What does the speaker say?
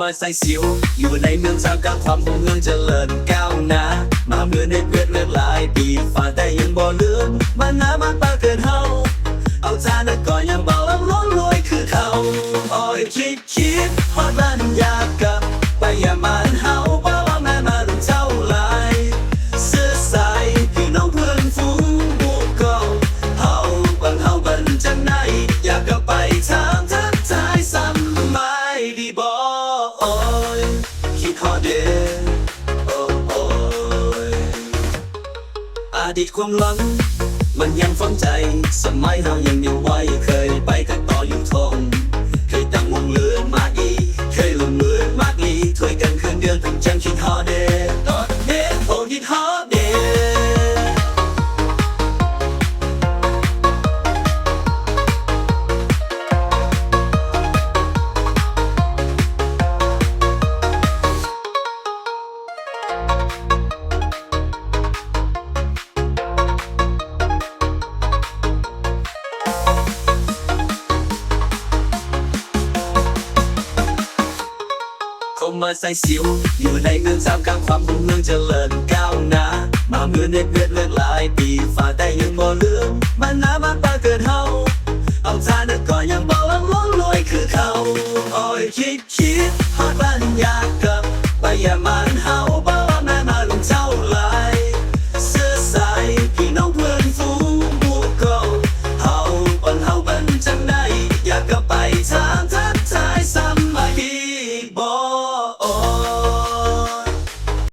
มาใส่สิว อยู่ในเมืองสามกลางความรุ่งเรืองเจริญก้าวหน้ามาเมื่อในเวทเลือกหลายปีฝ่าแต่ยังบ่เลือนมันน้ามันตาเกินเฮาเอาจานนั้นก็ยังบ่ล้นรวยคือเขาอ้ยคิดคิดฮอดบ้านอยากกลับไปอย่ามันเฮาบ่ว่าแม่มาถึงเท่าไหรซื้อสายพี่น้องเพื่อนฝูงบุกเก่าเฮาบังเฮาบันจังไหนอยากกลับไปถา อดีตความหลัง มันยังฝังใจ สมัยเรายังอยู่ไว้เคยไปกันต่ออยู่ทงเคยตั้งวงเลือนมากอีเคยลงเมือมากอีช่วยกันคืนเดือนถึงจังคิดฮอเด คงมาใส่สิว อยู่ในเมืองสามกลางความรุ่งเรืองเจริญก้าวหน้ามาเมื่อเน็ตเวทเลือกหลายปีฝ่าแต่ยังบ่เลือนมันน้ำมันปลาเกิดเฮาเอาจานั้นก็ยังบ่ล้นรวยคือเขาโอ้ยคิดคิดฮอดบ้านอยากกลับไปอย่ามา